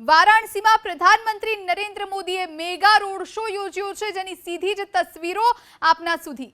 વારાણસીમાં પ્રધાનમંત્રી નરેન્દ્ર મોદીએ મેગા રોડ શો યોજ્યો છે જેની સીધી જ તસવીરો આપના સુધી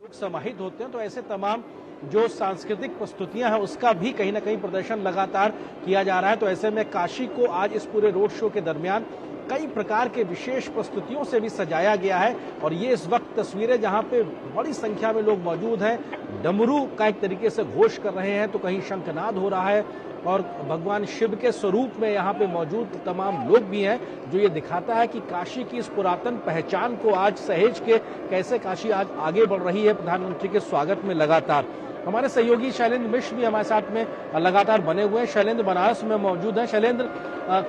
लोग समाहित होते हैं तो ऐसे तमाम जो सांस्कृतिक प्रस्तुतियां हैं उसका भी कहीं ना कहीं प्रदर्शन लगातार किया जा रहा है तो ऐसे में काशी को आज इस पूरे रोड शो के दरमियान कई प्रकार के विशेष प्रस्तुतियों से भी सजाया गया है और ये इस वक्त तस्वीरें जहां पे बड़ी संख्या में लोग मौजूद हैं डमरू का एक तरीके से घोष कर रहे हैं तो कहीं शंखनाद हो रहा है और भगवान शिव के स्वरूप में यहाँ पे मौजूद तमाम लोग भी हैं, जो ये दिखाता है कि काशी की इस पुरातन पहचान को आज सहेज के कैसे काशी आज आगे बढ़ रही है, प्रधानमंत्री के स्वागत में लगातार। हमारे सहयोगी शैलेंद्र मिश्र भी हमारे साथ में लगातार बने हुए हैं। शैलेंद्र बनारस में मौजूद हैं। शैलेंद्र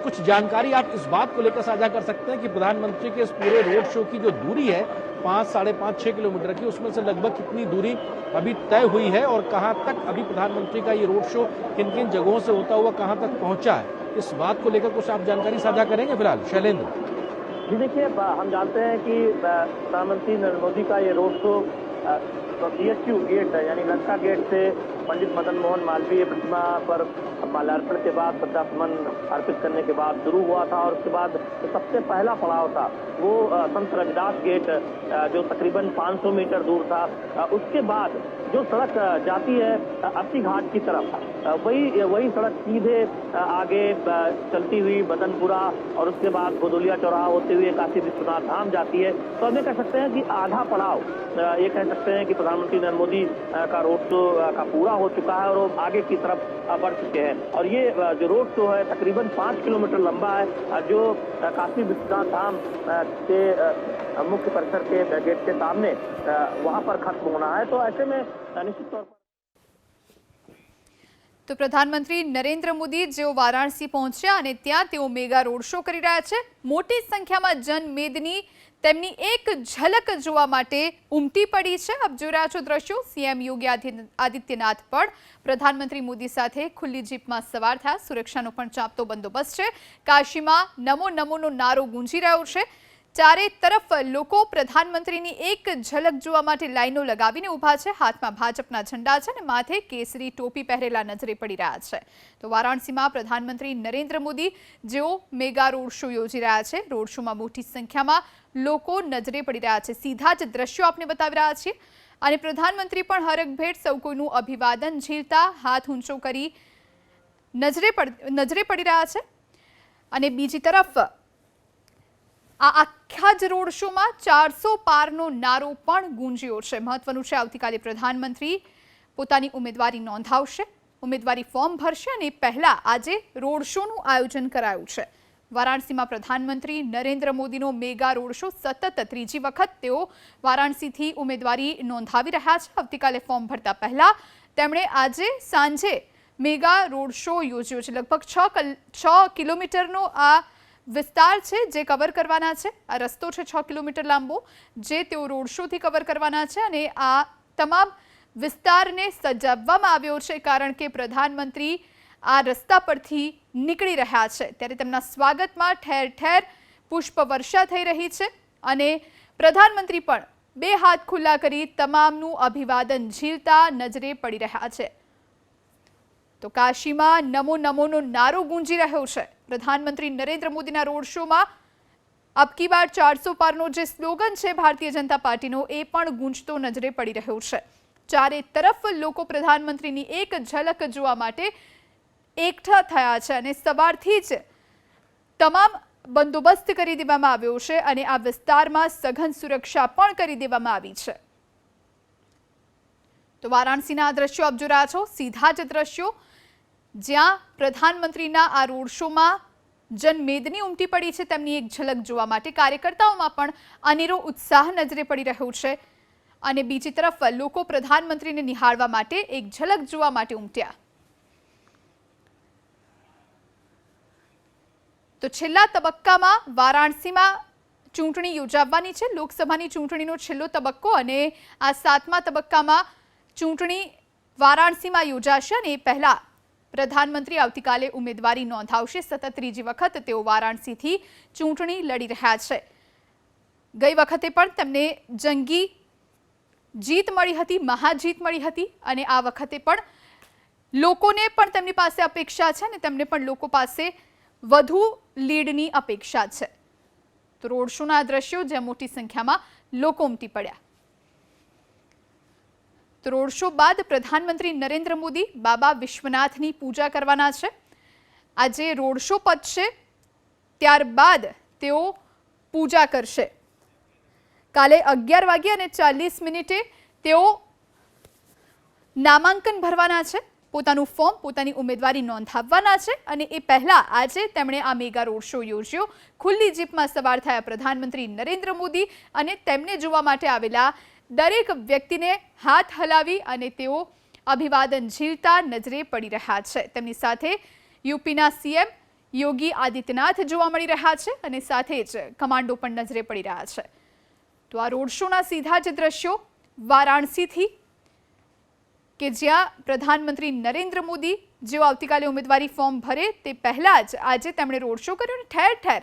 कुछ जानकारी आप इस बात को लेकर साझा कर सकते हैं कि प्रधानमंत्री के इस पूरे रोड शो की जो दूरी है पाँच, साढ़े पाँच छः किलोमीटर की, उसमें से लगभग कितनी दूरी अभी तय हुई है और कहाँ तक अभी प्रधानमंत्री का ये रोड शो किन किन जगहों से होता हुआ कहाँ तक पहुँचा है, इस बात को लेकर कुछ आप जानकारी साझा करेंगे फ़िलहाल? शैलेंद्र। जी, देखिए हम जानते हैं कि प्रधानमंत्री नरेंद्र मोदी का ये रोड शो बीएचयू गेट है, यानी लंका गेट से पंडित मदन मोहन मालवीय प्रतिमा पर माल्यार्पण के बाद श्रद्धासुमन अर्पित करने के बाद शुरू हुआ था और उसके बाद सबसे पहला पड़ाव था, वो संत रविदास गेट जो तकरीबन 500 मीटर दूर था। उसके बाद जो सड़क जाती है अस्सी घाट की तरफ़ वही वही सड़क सीधे आगे चलती हुई बदनपुरा और उसके बाद गोदोलिया चौराहा होते हुए काशी विश्वनाथ धाम जाती है। तो हम ये कह सकते हैं कि आधा पड़ाव ये कह सकते हैं कि प्रधानमंत्री नरेंद्र मोदी का रोड शो का पूरा हो चुका है और वो आगे की तरफ़ बढ़ चुके हैं। और ये जो रोड शो है तकरीबन पाँच किलोमीटर लंबा है जो काशी विश्वनाथ धाम के मुख्य परिसर के गेट के सामने वहाँ पर खत्म होना है। तो ऐसे में निश्चित तौर पर તો પ્રધાનમંત્રી નરેન્દ્ર મોદી જેઓ વારાણસી પહોંચ્યા અને ત્યાં તેઓ મેગા રોડ શો કરી રહ્યા છે, મોટી સંખ્યામાં જનમેદની તેમની એક ઝલક જોવા માટે ઉમટી પડી છે. આપ જોઈ રહ્યા છો દ્રશ્યો. સીએમ યોગી આદિત્યનાથ પણ પ્રધાનમંત્રી મોદી સાથે ખુલ્લી જીપમાં સવાર થયા. સુરક્ષાનો પણ ચાંપતો બંદોબસ્ત છે. કાશીમાં નમો નમોનો નારો ગુંજી રહ્યો છે. ચારે તરફ લોકો પ્રધાનમંત્રીની એક ઝલક જોવા માટે લાઈનો લગાવીને ઊભા છે. હાથમાં ભાજપના ઝંડા છે અને માથે કેસરી ટોપી પહેરેલા નજરે પડી રહ્યા છે. તો વારાણસીમાં પ્રધાનમંત્રી નરેન્દ્ર મોદી જેઓ મેગા રોડ શો યોજી રહ્યા છે. રોડ શોમાં મોટી સંખ્યામાં લોકો નજરે પડી રહ્યા છે. સીધા જ દ્રશ્યો આપને બતાવી રહ્યા છીએ. અને પ્રધાનમંત્રી પણ હરકભેટ સૌ કોઈનું અભિવાદન ઝીલતા હાથ ઊંચો કરી નજરે નજરે પડી રહ્યા છે. અને બીજી તરફ આ આખા જ રોડ શોમાં ચારસો પારનો નારો પણ ગુંજ્યો છે. મહત્વનું છે, આવતીકાલે પ્રધાનમંત્રી પોતાની ઉમેદવારી નોંધાવશે. ઉમેદવારી ફોર્મ ભરશે અને પહેલા આજે રોડ શોનું આયોજન કરાયું છે. વારાણસીમાં પ્રધાનમંત્રી નરેન્દ્ર મોદીનો મેગા રોડ શો સતત ત્રીજી વખત તેઓ વારાણસીથી ઉમેદવારી નોંધાવી રહ્યા છે. આવતીકાલે ફોર્મ ભરતા પહેલા તેમણે આજે સાંજે મેગા રોડ શો યોજ્યો છે. લગભગ છ છ કિલોમીટરનો આ વિસ્તાર છે જે કવર કરવાના છે. આ રસ્તો છે છ કિલોમીટર લાંબો, જે તેઓ રોડ શોથી કવર કરવાના છે અને આ તમામ વિસ્તારને સજાવવામાં આવ્યો છે કારણ કે પ્રધાનમંત્રી આ રસ્તા પરથી નીકળી રહ્યા છે. ત્યારે તેમના સ્વાગતમાં ઠેર ઠેર પુષ્પવર્ષા થઈ રહી છે અને પ્રધાનમંત્રી પણ બે હાથ ખુલ્લા કરી તમામનું અભિવાદન ઝીલતા નજરે પડી રહ્યા છે. તો કાશીમાં નમો નમોનો નારો ગુંજી રહ્યો છે. પ્રધાનમંત્રી નરેન્દ્ર મોદીના રોડ શોમાં, અબકી બાર ચારસો પારનો જે સ્લોગન છે ભારતીય જનતા પાર્ટીનો, એ પણ ગુંજતો નજરે પડી રહ્યો છે. ચારે તરફ લોકો પ્રધાનમંત્રીની એક ઝલક જોવા માટે એકઠા થયા છે અને સવારથી જ તમામ બંદોબસ્ત કરી દેવામાં આવ્યો છે અને આ વિસ્તારમાં સઘન સુરક્ષા પણ કરી દેવામાં આવી છે. તો વારાણસીના આ દ્રશ્યો આપ જો રહ્યા છો, સીધા જ દ્રશ્યો. જ્યાં પ્રધાનમંત્રીના આ રોડ શોમાં જનમેદની ઉમટી પડી છે, તેમની એક ઝલક જોવા માટે કાર્યકર્તાઓમાં પણ અનેરો ઉત્સાહ નજરે પડી રહ્યો છે. અને બીજી તરફ, લોકો પ્રધાનમંત્રીને નિહાળવા માટે એક ઝલક જોવા માટે ઉમટ્યા. તો છેલ્લા તબક્કામાં વારાણસીમાં ચૂંટણી યોજાવાની છે. લોકસભાની ચૂંટણીનો છેલ્લો તબક્કો અને આ સાતમા તબક્કામાં ચૂંટણી વારાણસીમાં યોજાશે અને એ પહેલા પ્રધાનમંત્રી આવતીકાલે ઉમેદવારી નોંધાવશે. સતત ત્રીજી વખત તેઓ વારાણસીથી ચૂંટણી લડી રહ્યા છે. ગઈ વખતે પણ તેમને જંગી જીત મળી હતી, મહાજીત મળી હતી અને આ વખતે પણ લોકોને પણ તેમની પાસે અપેક્ષા છે અને તેમને પણ લોકો પાસે વધુ લીડની અપેક્ષા છે. તો રોડ શોના દ્રશ્યો જ્યાં મોટી સંખ્યામાં લોકો ઉમટી પડ્યા. તો રોડ શો બાદ પ્રધાનમંત્રી નરેન્દ્ર મોદી બાબા વિશ્વનાથની પૂજા કરવાના છે. આજે રોડ શો પતશે, ત્યારબાદ તેઓ પૂજા કરશે. કાલે અગિયાર વાગ્યે અને ચાલીસ મિનિટે તેઓ નામાંકન ભરવાના છે. પોતાનું ફોર્મ, પોતાની ઉમેદવારી નોંધાવવાના છે અને એ પહેલા આજે તેમણે આ મેગા રોડ શો યોજ્યો. ખુલ્લી જીપમાં સવાર થયા પ્રધાનમંત્રી નરેન્દ્ર મોદી અને તેમને જોવા માટે આવેલા દરેક વ્યક્તિને હાથ હલાવી અને તેઓ અભિવાદન ઝીલતા નજરે પડી રહ્યા છે. તેમની સાથે યુપીના સીએમ યોગી આદિત્યનાથ જોવા મળી રહ્યા છે અને સાથે જ કમાન્ડો પણ નજરે પડી રહ્યા છે. તો આ રોડ શોના સીધા જ દ્રશ્યો વારાણસીથી કે જ્યાં પ્રધાનમંત્રી નરેન્દ્ર મોદી જેઓ આવતીકાલે ઉમેદવારી ફોર્મ ભરે તે પહેલાં જ આજે તેમણે રોડ શો કર્યો અને ઠેર ઠેર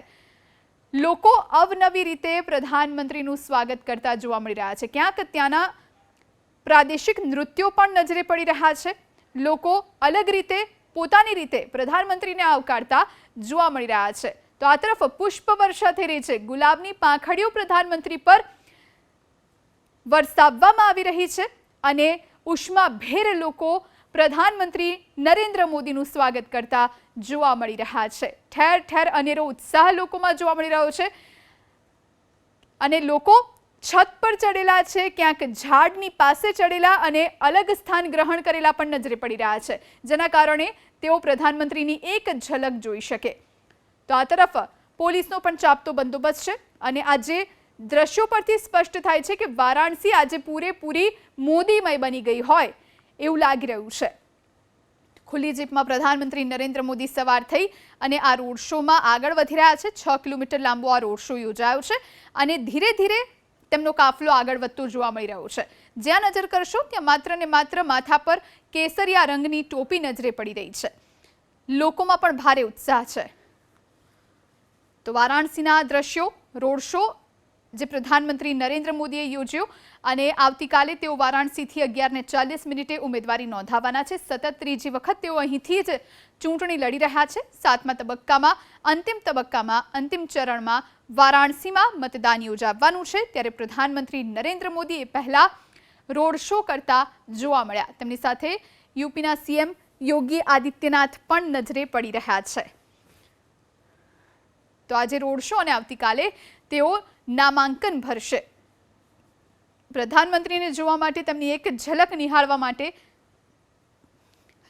લોકો અવનવી રીતે પ્રધાનમંત્રીનું સ્વાગત કરતા જોવા મળી રહ્યા છે. ક્યાંક ત્યાંના પ્રાદેશિક નૃત્યો પણ નજરે પડી રહ્યા છે. લોકો અલગ રીતે, પોતાની રીતે પ્રધાનમંત્રીને આવકારતા જોવા મળી રહ્યા છે. તો આ તરફ પુષ્પ વર્ષા થઈ રહી છે. ગુલાબની પાંખડીઓ પ્રધાનમંત્રી પર વરસાવવામાં આવી રહી છે અને ઉષ્માભેર લોકો પ્રધાનમંત્રી નરેન્દ્ર મોદીનું સ્વાગત કરતા જોવા મળી રહ્યા છે. ઠેર ઠેર અનેરો ઉત્સાહ લોકોમાં જોવા મળી રહ્યો છે. અને લોકો છત પર ચડેલા છે, ક્યાંક ઝાડની પાસે ચડેલા અને અલગ સ્થાન ગ્રહણ કરેલા પણ નજરે પડી રહ્યા છે. જેના કારણે તેઓ પ્રધાનમંત્રીની એક ઝલક જોઈ શકે. તો આ તરફ પોલીસનો પણ ચાપતો બંદોબસ્ત છે અને આજે દ્રશ્યો પરથી સ્પષ્ટ થાય છે કે વારાણસી આજે પૂરેપૂરી મોદીમય બની ગઈ હોય. એવું લાગી રહ્યું છે. ખુલ્લી જીપમાં પ્રધાનમંત્રી નરેન્દ્ર મોદી સવાર થઈ અને આ રોડ શોમાં આગળ વધી રહ્યા છે. છ કિલોમીટર લાંબો આ રોડ શો યોજાયો છે અને ધીરે ધીરે તેમનો કાફલો આગળ વધતો જોવા મળી રહ્યો છે. જ્યાં નજર કરશો ત્યાં માત્ર ને માત્ર માથા પર કેસરિયા રંગની ટોપી નજરે પડી રહી છે. લોકોમાં પણ ભારે ઉત્સાહ છે. તો વારાણસીના દ્રશ્યો, રોડ શો જે પ્રધાનમંત્રી નરેન્દ્ર મોદીએ યોજ્યો અને આવતીકાલે તેઓ વારાણસીથી અગિયારને ચાલીસ મિનિટે ઉમેદવારી નોંધાવવાના છે. સતત ત્રીજી વખત તેઓ અહીંથી જ ચૂંટણી લડી રહ્યા છે. સાતમા તબક્કામાં, અંતિમ તબક્કામાં, અંતિમ ચરણમાં વારાણસીમાં મતદાન યોજાવાનું છે. ત્યારે પ્રધાનમંત્રી નરેન્દ્ર મોદી એ પહેલા રોડ શો કરતા જોવા મળ્યા. તેમની સાથે યુપીના સીએમ યોગી આદિત્યનાથ પણ નજરે પડી રહ્યા છે. તો આજે રોડ શો અને આવતીકાલે તેઓ નામાંકન ભરશે. પ્રધાનમંત્રીને જોવા માટે તેમની એક ઝલક નિહાળવા માટે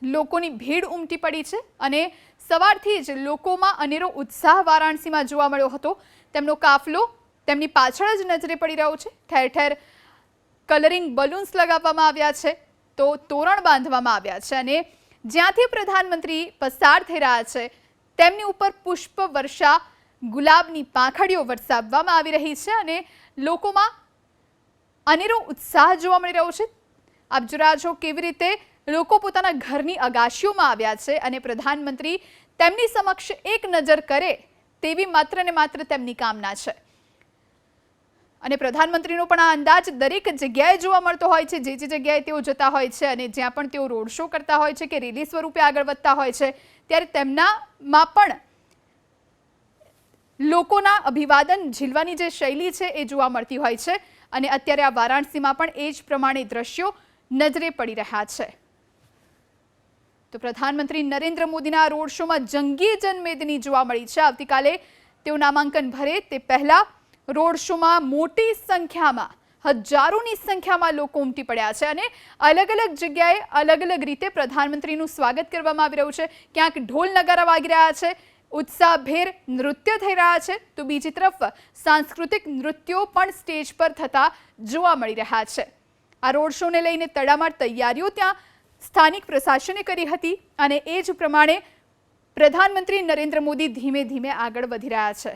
લોકોની ભીડ ઉમટી પડી છે અને સવારથી જ લોકોમાં અનેરો ઉત્સાહ વારાણસીમાં જોવા મળ્યો હતો. તેમનો કાફલો તેમની પાછળ જ નજરે પડી રહ્યો છે. ઠેર ઠેર કલરિંગ બલૂન્સ લગાવવામાં આવ્યા છે, તો તોરણ બાંધવામાં આવ્યા છે અને જ્યાંથી પ્રધાનમંત્રી પસાર થઈ રહ્યા છે, તેમની ઉપર પુષ્પ વર્ષા ગુલાબની પાંખડીઓ વરસાવવામાં આવી રહી છે અને લોકોમાં અનેરો ઉત્સાહ જોવા મળી રહ્યો છે. આપ જોઈ છો કેવી રીતે લોકો પોતાના ઘરની અગાશીઓમાં આવ્યા છે અને પ્રધાનમંત્રી તેમની સમક્ષ એક નજર કરે તેવી માત્ર ને માત્ર તેમની કામના છે. અને પ્રધાનમંત્રીનો પણ આ અંદાજ દરેક જગ્યાએ જોવા મળતો હોય છે. જે જે જગ્યાએ તેઓ જતા હોય છે અને જ્યાં પણ તેઓ રોડ શો કરતા હોય છે કે રેલી સ્વરૂપે આગળ વધતા હોય છે, ત્યારે તેમનામાં પણ લોકોના અભિવાદન ઝીલવાની જે શૈલી છે એ જોવા મળતી હોય છે અને અત્યારે આ વારાણસીમાં પણ એ જ પ્રમાણે દ્રશ્યો નજરે પડી રહ્યા છે. તો પ્રધાનમંત્રી નરેન્દ્ર મોદીના રોડ શોમાં જંગી જનમેદની જોવા મળી છે. આવતીકાલે તેઓ નામાંકન ભરે તે પહેલા રોડ શોમાં મોટી સંખ્યામાં, હજારોની સંખ્યામાં લોકો ઉમટી પડ્યા છે અને અલગ અલગ જગ્યાએ અલગ અલગ રીતે પ્રધાનમંત્રીનું સ્વાગત કરવામાં આવી રહ્યું છે. ક્યાંક ઢોલ નગારા વાગી રહ્યા છે ઉત્સાહભેર નૃત્ય થઈ રહ્યા છે તો બીજી તરફ સાંસ્કૃતિક નૃત્યો પણ સ્ટેજ પર થતા જોવા મળી રહ્યા છે. આ રોડ શોને લઈને તડામાર તૈયારીઓ ત્યાં સ્થાનિક પ્રશાસને કરી હતી અને એ જ પ્રમાણે પ્રધાનમંત્રી નરેન્દ્ર મોદી ધીમે ધીમે આગળ વધી રહ્યા છે.